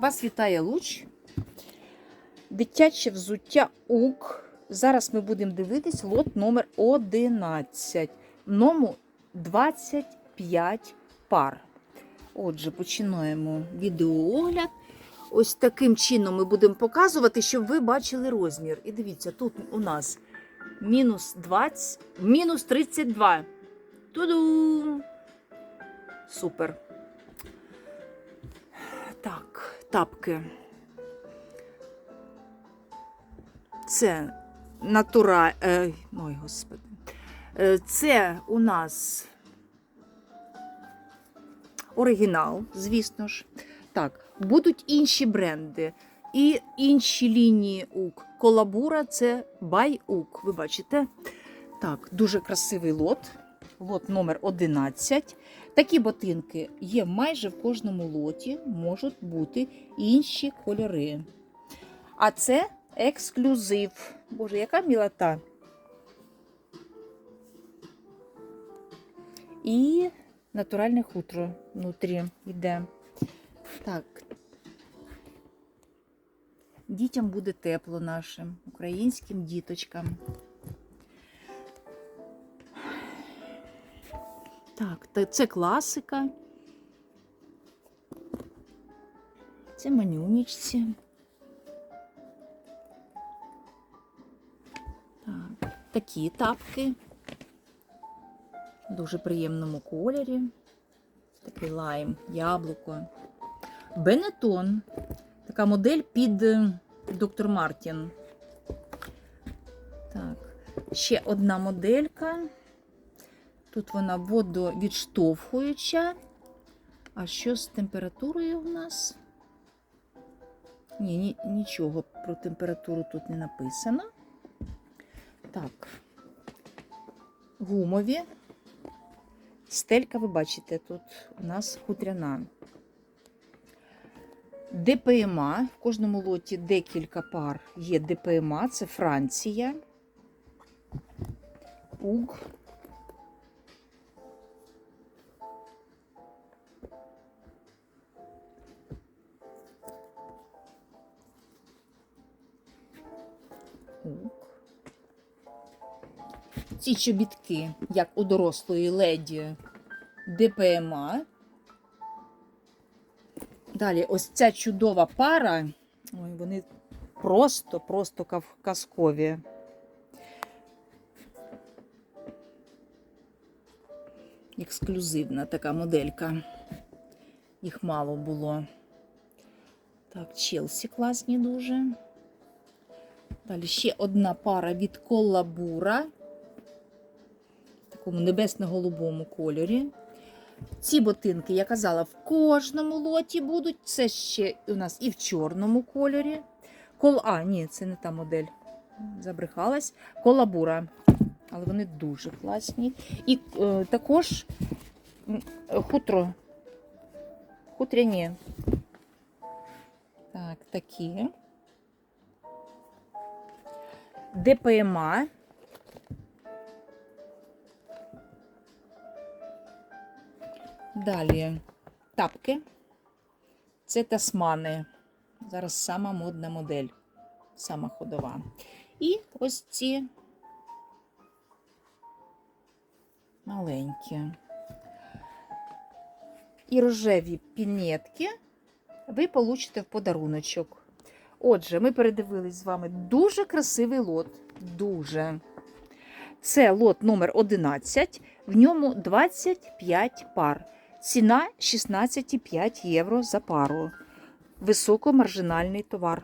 Вас вітає луч. Дитяче взуття УК. Зараз ми будемо дивитись лот номер 11. В ньому 25 пар. Отже, починаємо відеоогляд. Ось таким чином ми будемо показувати, щоб ви бачили розмір. І дивіться, тут у нас мінус 20, мінус 32. Туду! Супер. Так, тапки. Це натура... Е, ой, господи. Е, Це у нас оригінал, звісно ж. Так, будуть інші бренди і інші лінії УК. Колабура це Байук. Ви бачите? Так, дуже красивий лот. Лот номер 11. Такі ботинки є майже в кожному лоті, можуть бути інші кольори. А це ексклюзив. Боже, яка мілота. І натуральне хутро внутрі йде. Так. Дітям буде тепло нашим, українським діточкам. Так, це класика. Це манюнічці. Так, такі тапки. В дуже приємному кольорі. Такий лайм, яблуко. Бенетон. Така модель під е, доктор Мартін. Так, ще одна моделька. Тут вона водовідштовхуюча. А що з температурою у нас? Ні, ні, нічого про температуру тут не написано. Так, гумові. Стелька, ви бачите, тут у нас хутряна. ДПМА. В кожному лоті декілька пар є ДПМА, це Франція. УГ. Ці чобітки, як у дорослої леді ДПМА. Далі, ось ця чудова пара. Ой, вони просто, просто казкові. Ексклюзивна така моделька. Їх мало було. Так, Челсі класні дуже. Далі ще одна пара від колабура. Такому небесно-голубому кольорі. Ці ботинки, я казала, в кожному лоті будуть. Це ще у нас і в чорному кольорі. Кол... А, ні, це не та модель. Забрехалась. Колабура. Але вони дуже класні. І е, також хутро. Хутряні. Так, такі. ДПМА. Далі тапки. Це тасмани. Зараз сама модна модель, сама ходова. І ось ці маленькі. І рожеві пінетки ви получите в подаруночок. Отже, ми передивились з вами дуже красивий лот. Дуже. Це лот номер 11, в ньому 25 пар. Ціна 16,5 євро за пару. Високомаржинальний товар.